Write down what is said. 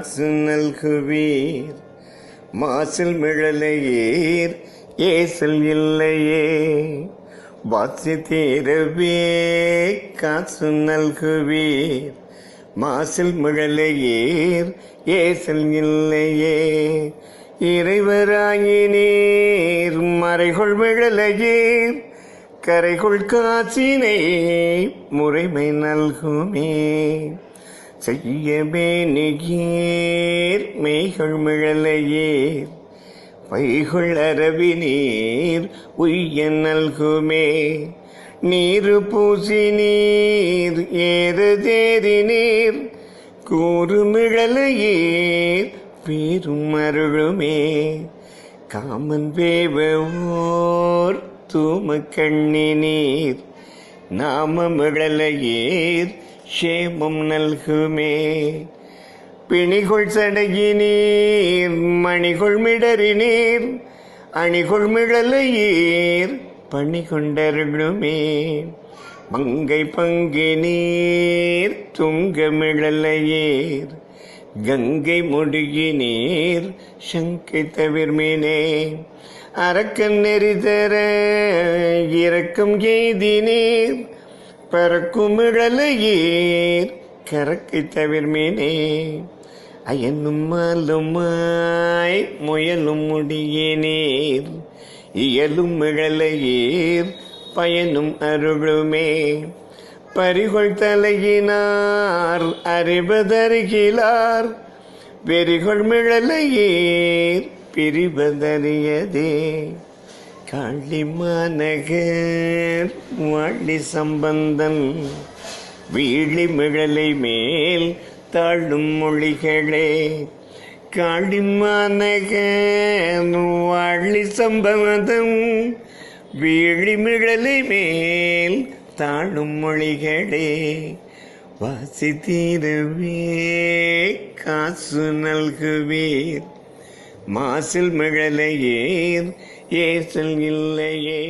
மாசு நல்குவீர் மாசில் மிழலையீர் ஏசல் இல்லையே. வாசி தீரவே காசு நல்குவீர் மாசில் மிழலையீர் ஏசல் இல்லையே. இறைவராயினீர் மறைகொள் மிழலையீர் கரைகொள் காசினை முறைமை நல்குமே. செய்யவே நீர் மெய்கள் மிழலையே பைகுள் அரவி நீர் உய்ய நல்குமே. நீரு பூசி நீர் ஏறு தேரி நீர் கூறுமிழலையீர் பேரும் அருளுமே. காமன் வேவோர் தூம கண்ணி நீர் நாம மிழலையேர் ஷேமம் நல்குமே பிணிகொள் சடையினீர் மணிகொள் மிடறினீர் அணிகொள் மிழலையீர் பணி கொண்டருளுமே மங்கை பங்கினீர் துங்க மிழலையீர் கங்கை முடியினீர் சங்கை தவிர்மினே அரக்கன் நெறிதர இறக்கம் எய்தினீர் பறக்குமிழலையீர் இழலையீர் கரக்கை தவிர்மேனே. அயனும் மாலுமாய் முயலும் முடியினீர் இயலும் இழலையீர் பயனும் அருளுமே. பரிகொள் தலையினார் அறிவதருகிலார் வெறிகொள் மிழலையீர் பிரிவதறியதே. காளி மாநகர் வாழி சம்பந்தன் வீழி மிழலை மேல் தாழும் மொழிகளே காளி மாநகர் வாழி சம்பந்தம் வீழி மிழலை மேல் தாழும் மொழிகளே வாசி தீரவே காசு நல்குவீர் மாசில் மிழலையே ஏசல் இல்லையே.